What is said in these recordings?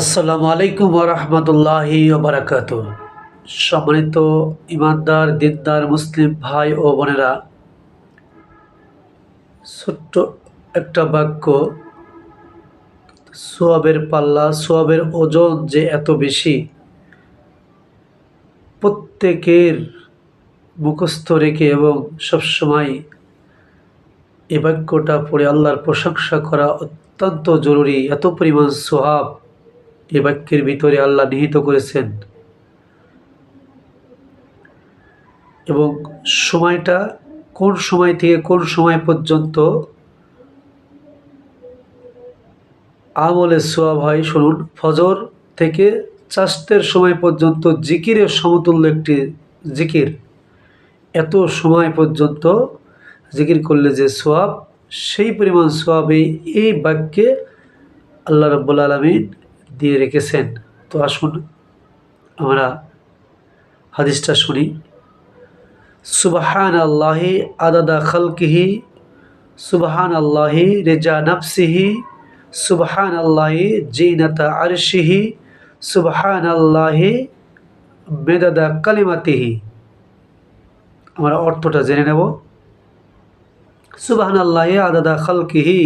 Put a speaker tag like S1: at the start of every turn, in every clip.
S1: আসসালামু আলাইকুম রহমতুল্লাহি বারাকাত সম্মানিত ইমানদার দিনদার, মুসলিম ভাই ও বোনেরা, ছোট্ট একটা বাক্য, সোয়াবের পাল্লা, সোয়াবের ওজন যে এত বেশি, প্রত্যেকের মুখস্থ রেখে এবং সবসময় এ বাক্যটা পড়ে আল্লাহর প্রশংসা করা অত্যন্ত জরুরি। এত পরিমাণ সোহাব এ বাক্যের ভিতরে আল্লাহ নিহিত করেছেন। এবং সময়টা কোন সময় থেকে কোন সময় পর্যন্ত আমলে সোয়াব হয় শুনুন, ফজর থেকে চাষতের সময় পর্যন্ত জিকিরের সমতুল্য একটি জিকির। এত সময় পর্যন্ত জিকির করলে যে সোয়াব সেই পরিমাণ সোয়াব এই বাক্যে আল্লাহ রব্বুল আলমিন দিয়ে রেখেছেন। তো আসুন আমরা হাদিসটা শুনি। সুবাহান আল্লাহি আদাদা খালকিহি সুবাহান আল্লাহি রেজা নাফসিহি সুবাহান আল্লাহি জিনাতা আরশিহি সুবাহান আল্লাহি মেদাদা কালিমাতিহি। আমরা অর্থটা জেনে নেব। সুবাহান আল্লাহি আদাদা খালকিহি,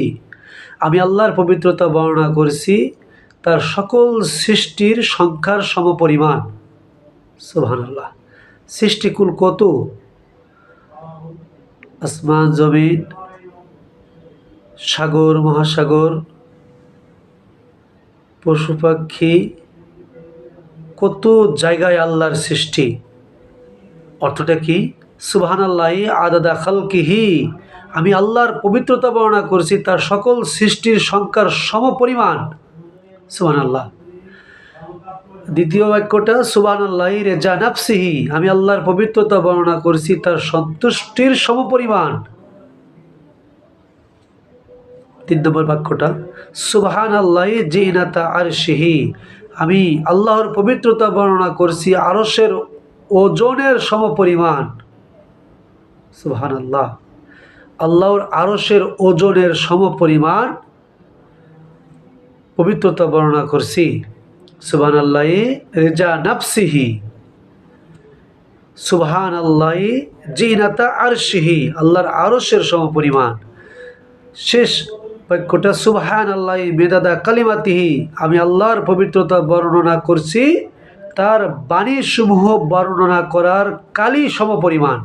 S1: আমি আল্লাহর পবিত্রতা বর্ণনা করছি তার সকল সৃষ্টির সংখ্যার সমপরিমাণ। সুবাহান আল্লাহ সৃষ্টিকুল কত? আসমান, জমিন, সাগর, মহাসাগর, পশু পাখি, কত জায়গায় আল্লাহর সৃষ্টি? অর্থটা কি? সুবাহান আল্লাহ আদাদা খালকিহি। আমি আল্লাহর পবিত্রতা বর্ণনা করছি, তার সকল সৃষ্টির সংখ্যার সমপরিমাণ। সুবাহান আল্লাহ দ্বিতীয় বাক্যটা সুবান আল্লাহ রেজা নাফসিহি। আমি আল্লাহর পবিত্রতা বর্ণনা করছি, তার সন্তুষ্টির সমপরিমাণ। তিন নম্বর বাক্যটা সুবাহান আল্লাহ জিনাতা আর সিহি আমি আল্লাহর পবিত্রতা বর্ণনা করছি আরসের ওজনের সমপরিমাণ। সুবাহান আল্লাহ আল্লাহর আরসের ওজনের সমপরিমাণ পবিত্রতা বর্ণনা করছি। সুবহান আল্লাহ রেজা নাফসিহি। সুবহান আল্লাহ জিনাতা আরশিহি, আল্লাহর আরশের সমপরিমাণ। শেষ বাক্যটা সুবহান আল্লাহ মেদাদা কালিমাতিহি, আমি আল্লাহর পবিত্রতা বর্ণনা করছি, তার বাণীসমূহ বর্ণনা করার কালি সমপরিমাণ।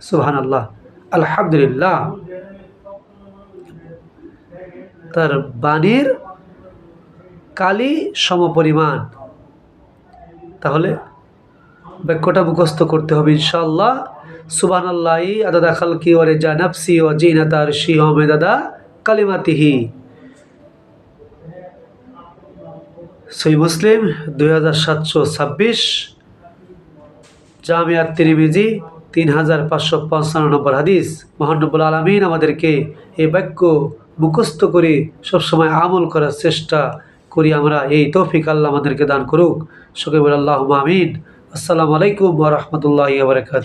S1: সুবহান আল্লাহ আলহামদুলিল্লাহ। তার বাণীর কালি সমপরিমাণ। তাহলে বাক্যটা মুখস্থ করতে হবে ইনশাল্লাহ সুবান আল্লাহ আদাদা খালকি ওরে যা নাফসি ও জিনা তার শিহ মেদাদা কালিমাতিহি। সই মুসলিম দুই হাজার সাতশো ছাব্বিশ জামিয়াত তিরিমিজি তিন হাজার পাঁচশো পঞ্চান্ন নম্বর হাদিস। মহানবুল আলমিন আমাদেরকে এই বাক্য মুখস্থ করে সবসময় আমল করার চেষ্টা করি আমরা। এই তৌফিক আল্লাহ আমাদেরকে দান করুক। সকল আল্লাহ আমিন। আসসালামু আলাইকুম রহমতুল্লাহ বারকাত